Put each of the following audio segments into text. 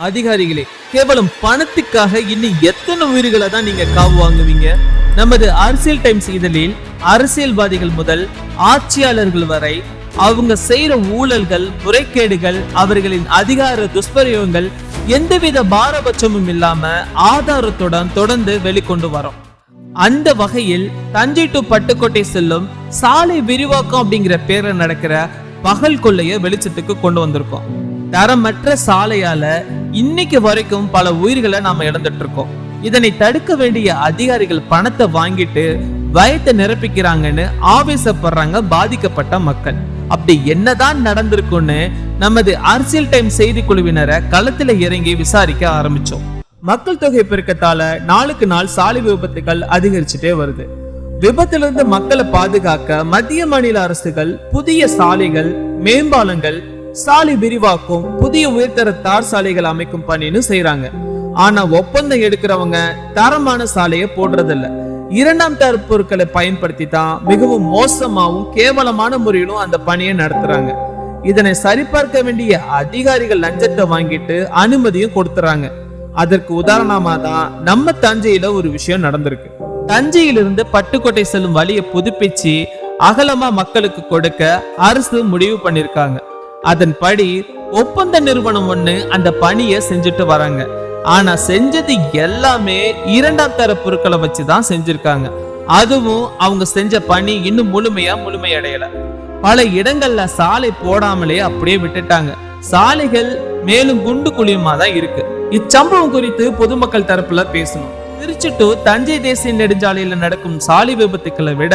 அதிகாரிகளே கேவலம் பணத்துக்காக இன்னும் எத்தனை உயிர்களை தான் நீங்க காவு வாங்குவீங்க? நமது அரசியல் டைம்ஸ் இதழில் அரசியல்வாதிகள் முதல் ஆட்சியாளர்கள் வரை அவங்க செய்யற ஊழல்கள் முறைகேடுகள் அவர்களின் அதிகார துஷ்பிரயோகங்கள் எந்தவித பாரபட்சமும் இல்லாம ஆதாரத்துடன் தொடர்ந்து வெளிக்கொண்டு வரோம். அந்த வகையில் தஞ்சை டு பட்டுக்கோட்டை செல்லும் சாலை விரிவாக்கம் அப்படிங்கிற பேர்ல நடக்கிற பகல் கொள்ளைய வெளிச்சத்துக்கு கொண்டு வந்திருக்கோம். தரமற்ற சாலையால இன்னைக்கு வரைக்கும் பல உயிர்களை நாம இழந்துட்டு இருக்கோம் இதனை தடுக்க வேண்டிய அதிகாரிகள் பணத்தை வாங்கிட்டு பயத்தை நிரப்பிக்கிறாங்கன்னு ஆவேசப்படுறாங்க பாதிக்கப்பட்ட மக்கள். அப்படி என்னதான் நடந்திருக்கும்னு நமது அரசியல் டைம் செய்தி குழுவினரை களத்துல இறங்கி விசாரிக்க ஆரம்பிச்சோம். மக்கள் தொகை பெருக்கத்தால நாளுக்கு நாள் சாலை விபத்துகள் அதிகரிச்சுட்டே வருது. விபத்திலிருந்து மக்களை பாதுகாக்க மத்திய மாநில அரசுகள் புதிய சாலைகள் மேம்பாலங்கள் சாலை விரிவாக்கும் புதிய உயர்தர தார் சாலைகள் அமைக்கும் பணின்னு செய்யறாங்க ஆனா ஒப்பந்தம் எடுக்கிறவங்க தரமான சாலையை போடுறதில்ல. இரண்டாம் தர பொருட்களை பயன்படுத்தி தான் மிகவும் மோசமாவும் கேவலமான முறையிலும் அந்த பணியை நடத்துறாங்க. இதனை சரிபார்க்க வேண்டிய அதிகாரிகள் லஞ்சத்தை வாங்கிட்டு அனுமதியும் கொடுத்துறாங்க. அதற்கு உதாரணமா தான் நம்ம தஞ்சையில ஒரு விஷயம் நடந்திருக்கு. தஞ்சையிலிருந்து பட்டுக்கோட்டை செல்லும் வழியை புதுப்பிச்சு அகலமா மக்களுக்கு கொடுக்க அரசு முடிவு பண்ணிருக்காங்க அதன்படி ஒப்பந்த நிறுவனம் ஒண்ணு அந்த பணியை செஞ்சுட்டு வராங்க. ஆனா செஞ்சது எல்லாமே இரண்டாம் தர பொருட்களை வச்சுதான் செஞ்சிருக்காங்க. அதுவும் அவங்க செஞ்ச பணி இன்னும் முழுமையா முழுமையடையல. பல இடங்கள்ல சாலை போடாமலே அப்படியே விட்டுட்டாங்க. சாலைகள் மேலும் குண்டு குழியுமா தான் இருக்கு. இச்சம்பவம் குறித்து பொதுமக்கள் தரப்புல பேசணும். திருச்சி டு தஞ்சை தேசிய நெடுஞ்சாலையில நடக்கும் சாலை விபத்துக்களை விட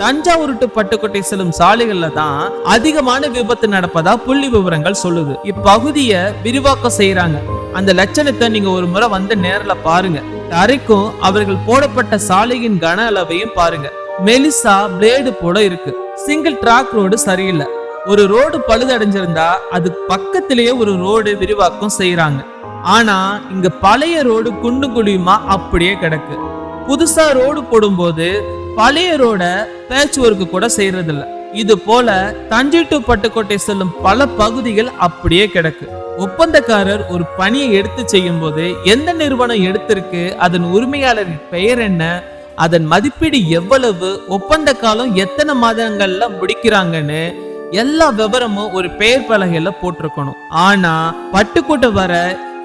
தஞ்சாவூர் டு பட்டுக்கோட்டை செல்லும் சாலைகள்ல தான் அதிகமான விபத்து நடப்பதா புள்ளி விவரங்கள் சொல்லுது. இப்பகுதியை விரிவாக்கம் செய்யறாங்க அந்த லட்சணத்தை நீங்க ஒரு முறை வந்து நேர்ல பாருங்க. தரைக்கும் அவர்கள் போடப்பட்ட சாலையின் கன அளவையும் பாருங்க. மெலிசா பிளேடு போட இருக்கு. சிங்கிள் டிராக் ரோடு சரியில்லை. ஒரு ரோடு பழுதடைஞ்சிருந்தா அது பக்கத்திலேயே ஒரு ரோடு விரிவாக்கம் செய்யறாங்க ஆனா இங்க பழைய ரோடு குண்டு குழியுமா? அப்படியே கிடக்கு. புதுசா ரோடு போடும்போது பழைய ரோட பேச்சு ஒர்க் கூட செய்யறது இல்ல இது போல தஞ்சை டு பட்டுக்கோட்டை செல்லும் பல பகுதிகள் அப்படியே கிடக்கு. ஒப்பந்தக்காரர் ஒரு பணியை எடுத்து செய்யும் போது எந்த நிறுவனம் எடுத்திருக்கு அதன் உரிமையாளரின் பெயர் என்ன அதன் மதிப்பீடு எவ்வளவு ஒப்பந்த காலம் எத்தனை மாதங்கள்ல முடிக்கிறாங்கன்னு எல்லா விவரமும் ஒரு பெயர் பலகையில போட்டிருக்கணும். ஆனா பட்டுக்கோட்டை வர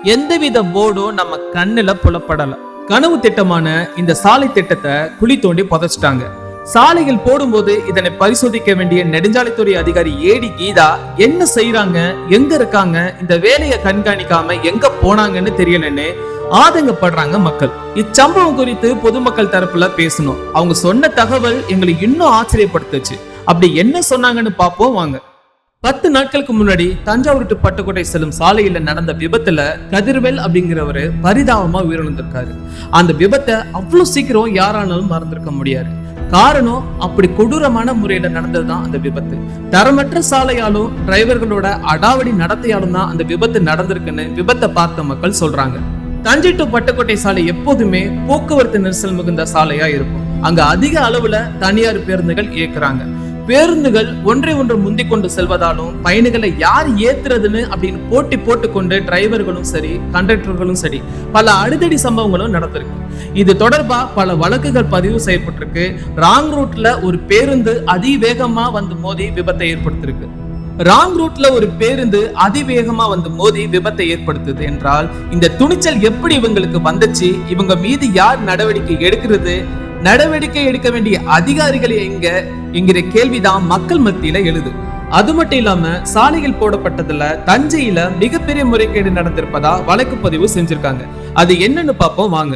எந்தவித போர்டும் நம்ம கண்ணுல புலப்படல. கனவு திட்டமான இந்த சாலை திட்டத்தை குழி தோண்டி புதைச்சிட்டாங்க. சாலைகள் போடும்போது இதனை பரிசோதிக்க வேண்டிய நெடுஞ்சாலைத்துறை அதிகாரி ஏடி கீதா என்ன செய்யறாங்க எங்க இருக்காங்க இந்த வேலையை கண்காணிக்காம எங்க போனாங்கன்னு தெரியலன்னு ஆதங்கப்படுறாங்க மக்கள். இச்சம்பவம் குறித்து பொதுமக்கள் தரப்புல பேசணும். அவங்க சொன்ன தகவல் எங்களை இன்னும் ஆச்சரியப்படுத்துச்சு. அப்படி என்ன சொன்னாங்கன்னு பார்ப்போம் வாங்க. பத்து நாட்களுக்கு முன்னாடி தஞ்சாவூர் டு பட்டுக்கோட்டை செல்லும் சாலையில நடந்த விபத்துல கதிர்வேல் அப்படிங்கிறவர் பரிதாபமா உயிரிழந்திருக்காரு. அந்த விபத்தை அவ்வளவு சீக்கிரம் யாரானாலும் மறந்திருக்க முடியாது. காரணம் அப்படி கொடூரமான முறையில நடந்ததுதான் அந்த விபத்து. தரமற்ற சாலையாலும் டிரைவர்களோட அடாவடி நடத்தையாலும் தான் அந்த விபத்து நடந்திருக்குன்னு விபத்தை பார்த்த மக்கள் சொல்றாங்க. தஞ்சை டு பட்டுக்கோட்டை சாலை எப்போதுமே போக்குவரத்து நெரிசல் மிகுந்த சாலையா இருக்கும். அங்க அதிக அளவுல தனியார் பேருந்துகள் இயக்குறாங்க. பேருந்துகள் ஒன்றை ஒன்று முந்திக் கொண்டு செல்வதாலும் பயணிகளை யார் ஏத்துறதுன்னு அப்படின்னு போட்டி போட்டுக்கொண்டு டிரைவர்களும் சரி கண்டக்டர்களும் சரி பல அடிதடி சம்பவங்களும் நடந்திருக்கு. இது தொடர்பா பல வழக்குகள் பதிவு செய்யப்பட்டிருக்கு. ராங் ரூட்ல ஒரு பேருந்து அதிவேகமா வந்து மோதி விபத்தை ஏற்படுத்திருக்கு. ராங் ரூட்ல ஒரு பேருந்து அதிவேகமா வந்து மோதி விபத்தை ஏற்படுத்துது என்றால் இந்த துணிச்சல் எப்படி இவங்களுக்கு வந்துச்சு? இவங்க மீது யார் நடவடிக்கை எடுக்கிறது? நடவடிக்கை எடுக்க வேண்டிய அதிகாரிகள் எங்க என்கிற கேள்விதான் மக்கள் மத்தியில எழுது. அது மட்டும் இல்லாம சாலைகள் போடப்பட்டதுல தஞ்சையில மிகப்பெரிய முறைகேடு நடந்திருப்பதா வழக்கு பதிவு செஞ்சிருக்காங்க. அது என்னன்னு பார்ப்போம் வாங்க.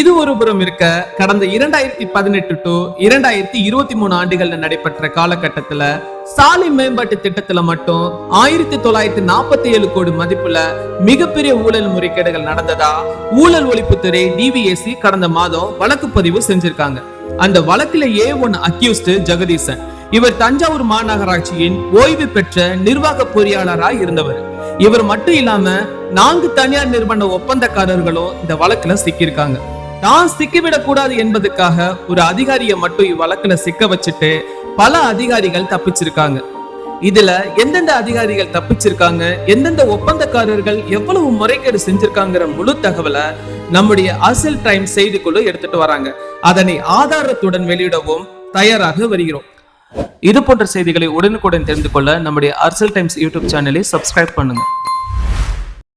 இது ஒரு புறம் இருக்க கடந்த இரண்டாயிரத்தி பதினெட்டு டு இரண்டாயிரத்தி இருபத்தி மூணு ஆண்டுகள்ல நடைபெற்ற காலகட்டத்துல சாலை மேம்பாட்டு திட்டத்துல மட்டும் ஆயிரத்தி தொள்ளாயிரத்தி நாற்பத்தி ஏழு கோடி மதிப்புல மிகப்பெரிய ஊழல் முறைகேடுகள் நடந்ததா? ஊழல் ஒழிப்புத்துறை டிவிஎஸ்சி கடந்த மாதம் வழக்கு பதிவு செஞ்சிருக்காங்க. அந்த வழக்குல ஏ ஒன் அக்யூஸ்ட் ஜெகதீசன். இவர் தஞ்சாவூர் மாநகராட்சியின் ஓய்வு பெற்ற நிர்வாக பொறியாளராய் இருந்தவர். இவர் மட்டும் இல்லாம நான்கு தனியார் நிறுவன ஒப்பந்தக்காரர்களும் இந்த வழக்குல சிக்கியிருக்காங்க. தான் சிக்கிவிடக் கூடாது என்பதுக்காக ஒரு அதிகாரியை மட்டும் இவ்வழக்குல சிக்க வச்சுட்டு பல அதிகாரிகள் தப்பிச்சிருக்காங்க. இதுல எந்தெந்த அதிகாரிகள் தப்பிச்சிருக்காங்க எந்தெந்த ஒப்பந்தக்காரர்கள் எவ்வளவு முறைகேடு செஞ்சிருக்காங்கிற முழு தகவலை நம்முடைய அரசியல் டைம் செய்திக்குழு எடுத்துட்டு வராங்க. அதனை ஆதாரத்துடன் வெளியிடவும் தயாராக வருகிறோம். இது போன்ற செய்திகளை உடனுக்குடன் தெரிந்து கொள்ள நம்முடைய அரசியல் டைம்ஸ் யூடியூப் சேனலை சப்ஸ்கிரைப் பண்ணுங்க.